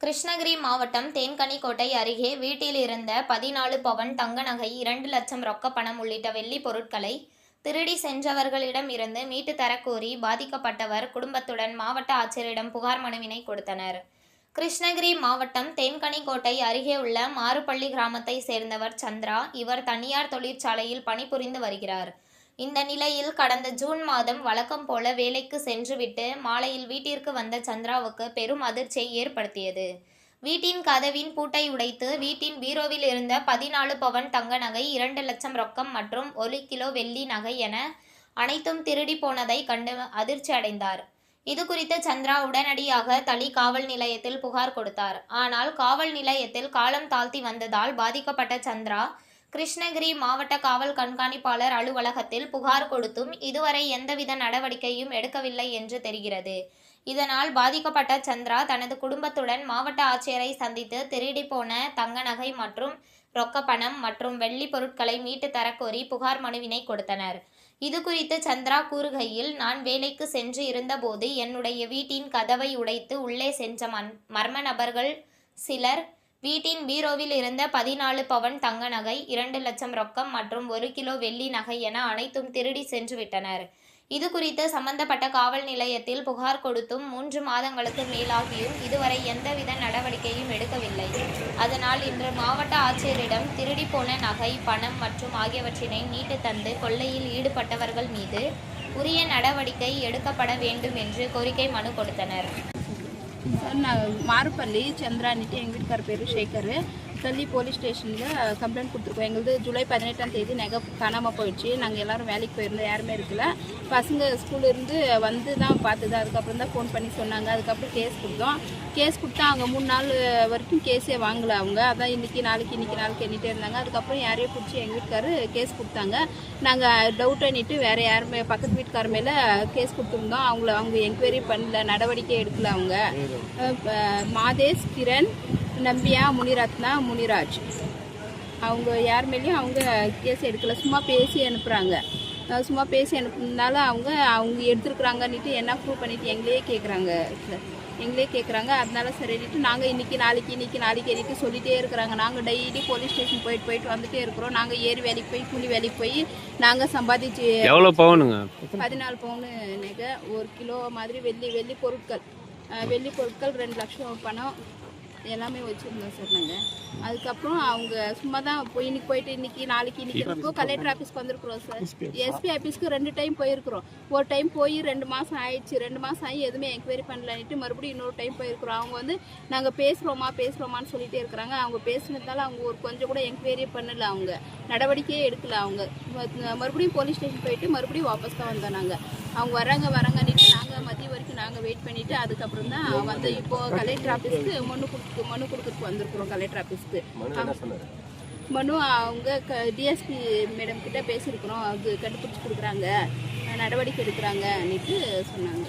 கிருஷ்ணகிரி மாவட்டம் தேன்கனிக்கோட்டை அருகே வீட்டில் இருந்த பதினாலு பவன் தங்க நகை இரண்டு லட்சம் ரொக்க பணம் உள்ளிட்ட வெள்ளி பொருட்களை திருடி சென்றவர்களிடம் இருந்து மீட்டு தரக்கோரி பாதிக்கப்பட்டவர் குடும்பத்துடன் மாவட்ட ஆட்சியரிடம் புகார் மனுவினை கொடுத்தனர். கிருஷ்ணகிரி மாவட்டம் தேன்கனிக்கோட்டை அருகே உள்ள மாறுபள்ளி கிராமத்தை சேர்ந்தவர் சந்திரா. இவர் தனியார் தொழிற்சாலையில் பணிபுரிந்து வருகிறார். இந்த நிலையில் கடந்த ஜூன் மாதம் வழக்கம் போல வேலைக்கு சென்றுவிட்டு மாலையில் வீட்டிற்கு வந்த சந்திராவுக்கு பெரும் அதிர்ச்சியை ஏற்படுத்தியது. வீட்டின் கதவின் பூட்டை உடைத்து வீட்டின் பீரோவில் இருந்த பதினாலு பவன் தங்க நகை இரண்டு லட்சம் ரொக்கம் மற்றும் ஒரு கிலோ வெள்ளி நகை என அனைத்தும் திருடி போனதை கண்டு அதிர்ச்சி அடைந்தார். இது குறித்து சந்திரா உடனடியாக தளி காவல் நிலையத்தில் புகார் கொடுத்தார். ஆனால் காவல் நிலையத்தில் காலம் தாழ்த்தி வந்ததால் பாதிக்கப்பட்ட சந்திரா கிருஷ்ணகிரி மாவட்ட காவல் கண்காணிப்பாளர் அலுவலகத்தில் புகார் கொடுத்தும் இதுவரை எந்தவித நடவடிக்கையும் எடுக்கவில்லை என்று தெரிகிறது. இதனால் பாதிக்கப்பட்ட சந்திரா தனது குடும்பத்துடன் மாவட்ட ஆட்சியரை சந்தித்து திருடி போன தங்க நகை மற்றும் ரொக்க பணம் மற்றும் வெள்ளி பொருட்களை மீட்டு தரக்கோரி புகார் மனுவினை கொடுத்தனர். இது குறித்து சந்திரா கூறுகையில் நான் வேலைக்கு சென்று இருந்தபோது என்னுடைய வீட்டின் கதவை உடைத்து உள்ளே சென்ற மன் மர்ம நபர்கள் சிலர் வீட்டின் பீரோவில் இருந்த பதினாலு பவன் தங்க நகை இரண்டு லட்சம் ரொக்கம் மற்றும் ஒரு கிலோ வெள்ளி நகை என அனைத்தும் திருடி சென்று விட்டனர். இது குறித்து சம்பந்தப்பட்ட காவல் நிலையத்தில் புகார் கொடுத்தும் மூன்று மாதங்களுக்கு மேலாகியும் இதுவரை எந்தவித நடவடிக்கையும் எடுக்கவில்லை. அதனால் இன்று மாவட்ட ஆட்சியரிடம் திருடி போன நகை பணம் மற்றும் ஆகியவற்றினை நீட்டு தந்து கொள்ளையில் ஈடுபட்டவர்கள் மீது உரிய நடவடிக்கை எடுக்கப்பட வேண்டும் என்று கோரிக்கை மனு கொடுத்தனர். சார் நான் மாருப்பள்ளி சந்திரானிட்டு எங்கள் வீட்டுக்கார பேர் தள்ளி போலீஸ் ஸ்டேஷனில் கம்ப்ளைண்ட் கொடுத்துருக்கோம். எங்களுது ஜூலை பதினெட்டாம் தேதி நகை காணாமல் போயிடுச்சு. நாங்கள் எல்லோரும் வேலைக்கு போயிருந்தோம். யாருமே இருக்கல. பசங்க ஸ்கூல்ல வந்து தான் பார்த்துது அதுக்கப்புறம் தான் ஃபோன் பண்ணி சொன்னாங்க. அதுக்கப்புறம் கேஸ் கொடுத்தோம். கேஸ் கொடுத்தா அவங்க மூணு நாள் வரைக்கும் கேஸே வாங்கல அவங்க. அதான் இன்றைக்கி நாளைக்கு இன்றைக்கி நாளைக்கு எண்ணிட்டே இருந்தாங்க. அதுக்கப்புறம் யாரையும் பிடிச்சி எங்கள் வீட்டுக்காரு கேஸ் கொடுத்தாங்க. நாங்கள் டவுட் எண்ணிட்டு வேறு யாருமே பக்கத்து வீட்டுக்கார மேலே கேஸ் கொடுத்துருந்தோம். அவங்கள அவங்க என்கொயரி பண்ணல நடவடிக்கை எடுக்கல அவங்க. மாதேஷ் கிரண் நம்பியா முனிரத்னா முனிராஜ். அவங்க யார் மேலேயும் அவங்க கேஸ் எடுக்கல. சும்மா பேசி அனுப்புகிறாங்க சும்மா பேசி அனுப்புனதுனால அவங்க அவங்க எடுத்துருக்குறாங்கன்னுட்டு என்ன ப்ரூவ் பண்ணிட்டு எங்களே கேட்குறாங்க எங்களே கேட்குறாங்க அதனால சரிட்டு நாங்கள் இன்னைக்கு நாளைக்கு இன்னைக்கு நாளைக்கு எண்ணிட்டு சொல்லிட்டே இருக்கிறாங்க. நாங்கள் டெய்லி போலீஸ் ஸ்டேஷன் போயிட்டு போயிட்டு வந்துட்டே இருக்கிறோம். நாங்கள் ஏறி வேலைக்கு போய் கூலி வேலைக்கு போய் நாங்கள் சம்பாதிச்சு எவ்வளோ பவுனுங்க? பதினாலு பவுனு நகை ஒரு கிலோ மாதிரி வெள்ளி வெள்ளி பொருட்கள். வெள்ளி பொருட்கள் ரெண்டு லட்சம் பணம். எல்லாமே வச்சுருந்தோம் சார் நாங்கள் அதுக்கப்புறம் அவங்க சும்மா தான் போய் இன்னைக்கு போயிட்டு இன்னைக்கு நாளைக்கு இன்னைக்கு கலெக்டர் ஆஃபீஸ்க்கு வந்திருக்கிறோம் சார். எஸ்பி ஆஃபீஸ்க்கு ரெண்டு டைம் போயிருக்கிறோம். ஒரு டைம் போய் ரெண்டு மாதம் ஆயிடுச்சு. ரெண்டு மாதம் ஆகி எதுவுமே என்கொயரி பண்ணலன்ட்டு மறுபடியும் இன்னொரு டைம் போயிருக்கிறோம். அவங்க வந்து நாங்கள் பேசுகிறோமா பேசுகிறோமான்னு சொல்லிட்டே இருக்கிறாங்க. அவங்க பேசுனதால அவங்க ஒரு கொஞ்சம் கூட என்கொயரியே பண்ணல அவங்க. நடவடிக்கையே எடுக்கல அவங்க. மறுபடியும் போலீஸ் ஸ்டேஷன் போயிட்டு மறுபடியும் வாபஸ் தான் வந்தோம் நாங்கள் அவங்க வராங்க வராங்கன்னுட்டு நாங்கள் மதியம் வரைக்கும் நாங்கள் வெயிட் பண்ணிட்டு அதுக்கப்புறம் தான் வந்து இப்போ கலெக்டர் ஆஃபீஸ்க்கு மனு கொடுத்து மனு கொடுக்கறதுக்கு வந்திருக்கிறோம் கலெக்டர் ஆஃபீஸ்க்கு மனு அவங்க க டிஎஸ்பி மேடம் கிட்ட பேசியிருக்கிறோம். அது கண்டுபிடிச்சி கொடுக்குறாங்க. நடவடிக்கை எடுக்கிறாங்கன்னுட்டு சொன்னாங்க.